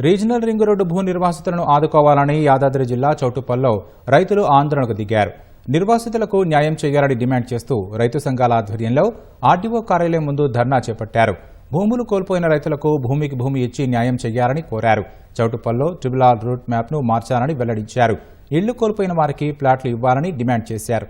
Regional ring road భూ నిర్వాసితులను ఆదుకోవాలని యాదాద్రి జిల్లా చౌటుపల్లో రైతులు ఆందోళనకు దిగారు. నిర్వాసితులకు న్యాయం చేయాలని డిమాండ్ చేస్తూ రైతు సంఘాల ఆధ్వర్యంలో ఆర్డీఓ కార్యాలయం ముందు ధర్నా చేపట్టారు. భూములు కోల్పోయిన రైతులకు భూమికి భూమి ఇచ్చి న్యాయం చేయాలని కోరారు. చౌటుపల్లో ట్రిబుల్ ఆర్ రూట్ మ్యాప్ను మార్చాలని వెల్లడించారు. ఇళ్ళు కోల్పోయిన వారికి ప్లాట్లు ఇవ్వాలని డిమాండ్ చేశారు.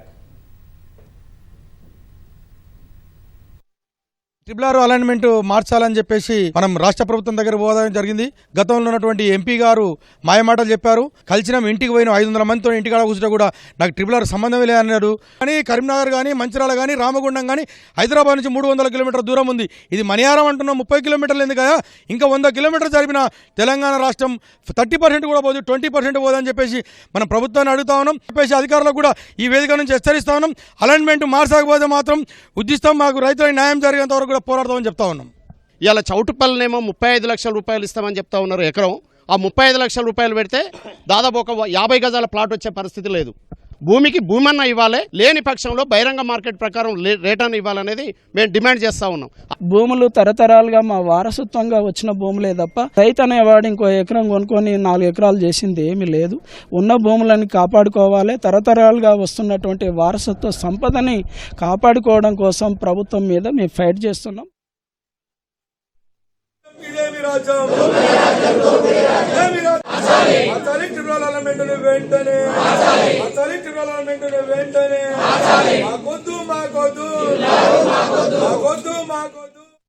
ట్రిపుల్ ఆర్ అలైన్మెంట్ మార్చాలని చెప్పేసి మనం రాష్ట్ర ప్రభుత్వం దగ్గర పోవడం జరిగింది. గతంలో ఉన్నటువంటి ఎంపీ గారు మాయమాటలు చెప్పారు. కలిసిన ఇంటికి పోయిన ఐదు వందల మందితో ఇంటికాడ కూర్చుంటే కూడా నాకు ట్రిపుల్ ఆర్ సంబంధం లే అన్నాడు. కానీ కరీంనగర్ కానీ మంచిరాల కానీ రామగుండం కానీ హైదరాబాద్ నుంచి మూడు వందల కిలోమీటర్ దూరం ఉంది. ఇది మణియారం అంటున్నాం ముప్పై కిలోమీటర్లు ఎందుకు కదా ఇంకా వంద కిలోమీటర్లు జరిపిన తెలంగాణ రాష్ట్రం థర్టీ పర్సెంట్ కూడా పోదు ట్వంటీ పర్సెంట్ పోదని చెప్పేసి మనం ప్రభుత్వాన్ని అడుగుతా ఉన్నాం. చెప్పేసి అధికారులకు కూడా ఈ వేదిక నుంచి హెచ్చరిస్తా ఉన్నాం. అలైన్మెంట్ మార్చకపోతే మాత్రం ఉద్దిస్తాం మాకు రైతులకు న్యాయం జరిగేంత వరకు కూడా పోరాడదామని చెప్తా ఉన్నాం. ఇలా చౌటుపల్లనేమో ముప్పై ఐదు లక్షల రూపాయలు ఇస్తామని చెప్తా ఉన్నారు ఎకరం. ఆ ముప్పై ఐదు లక్షల రూపాయలు పెడితే దాదాపు ఒక యాభై గజాల ప్లాట్ వచ్చే పరిస్థితి లేదు. భూమికి భూమన్న ఇవ్వాలి లేని పక్షంలో బహిరంగ మార్కెట్ ప్రకారం రేటన్న ఇవ్వాలనేది మేము డిమాండ్ చేస్తూ ఉన్నాం భూములు తరతరాలుగా మా వారసత్వంగా వచ్చిన భూములే తప్ప రైతు అనేవాడు ఇంకో ఎకరం కొనుక్కొని నాలుగు ఎకరాలు చేసింది ఏమీ లేదు ఉన్న భూములని కాపాడుకోవాలి తరతరాలుగా వస్తున్నటువంటి వారసత్వ సంపదని కాపాడుకోవడం కోసం ప్రభుత్వం మీద మేము ఫైట్ చేస్తున్నాం వెంటనే గవర్నమెంట్ వెంటనే మాకొద్దు మాకొద్దు. మాకొద్దు మాకొద్దు.